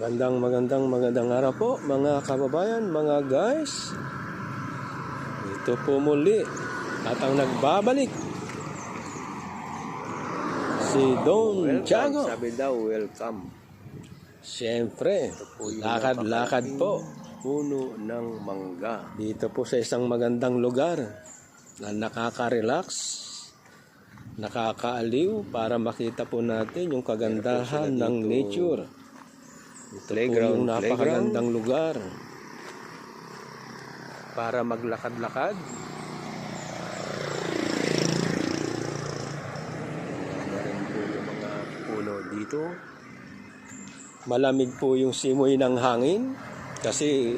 Magandang magandang magandang araw po mga kababayan, mga guys. Ito po muli at ang nagbabalik si Don Tiago. Sabi daw, welcome. Siyempre, lakad-lakad po Puno ng mangga. dito po sa isang magandang lugar na nakaka-relax, nakakaaliw para makita po natin yung kagandahan ng nature. Ito po yung napakagandang lugar para maglakad-lakad. Meron po yung mga puno dito. Malamig po yung simoy ng hangin kasi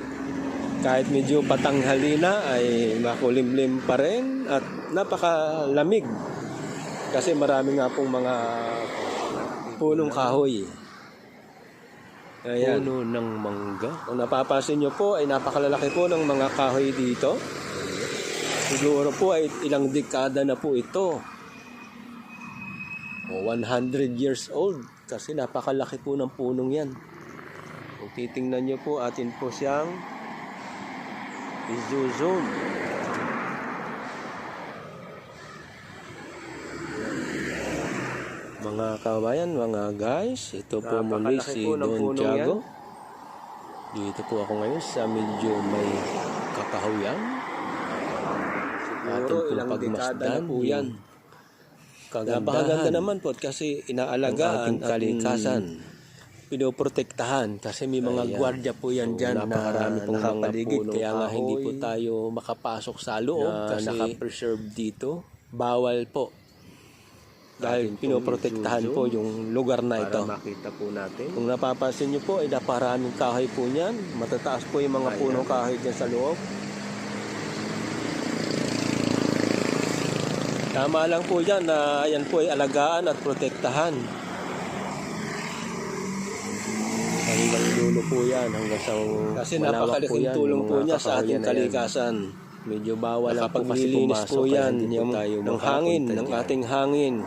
kahit medyo patanghali na ay makulimlim pa rin at napakalamig kasi marami nga pong mga punong kahoy. Ayan. Puno ng mangga. Kung napapansin nyo po ay napakalalaki po ng mga kahoy dito. Siguro po ay ilang dekada na po ito. O 100 years old kasi napakalaki po ng punong yan. Kung titingnan nyo po, atin po siyang i-zoom. Mga kabayan, mga guys, ito po muli si po Don Tiago. Dito po ako ngayon sa medyo may kakahuyan. Atin po na pagmasdan po yan. Kagandahan. Napakaganda naman po kasi inaalagaan Ang kalikasan. pinoprotektahan kasi may mga Ayan. gwardiya po yan So, dyan na napakarami pong mga nakapaligid kaya nga hindi po tayo makapasok sa loob na kasi nakapreserve dito. bawal po dahil pinoprotektahan po yung lugar na Para ito. makita po natin. Kung napapansin nyo po, ay naparaming kahoy po niyan. Matataas po yung mga punong kahoy dyan sa loob. Tama lang po yan na yan po ay alagaan at protektahan. Hanggang dulo po yan, hanggang sa Kasi napakalaking tulong po niya sa ating kalikasan. Medyo bawal lang Kapag po yan, yung, ng hangin, ng ating hangin.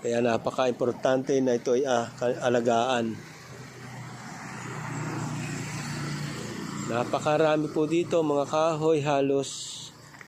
Kaya napaka-importante na ito ay ah, alagaan. Napakarami po dito mga kahoy halos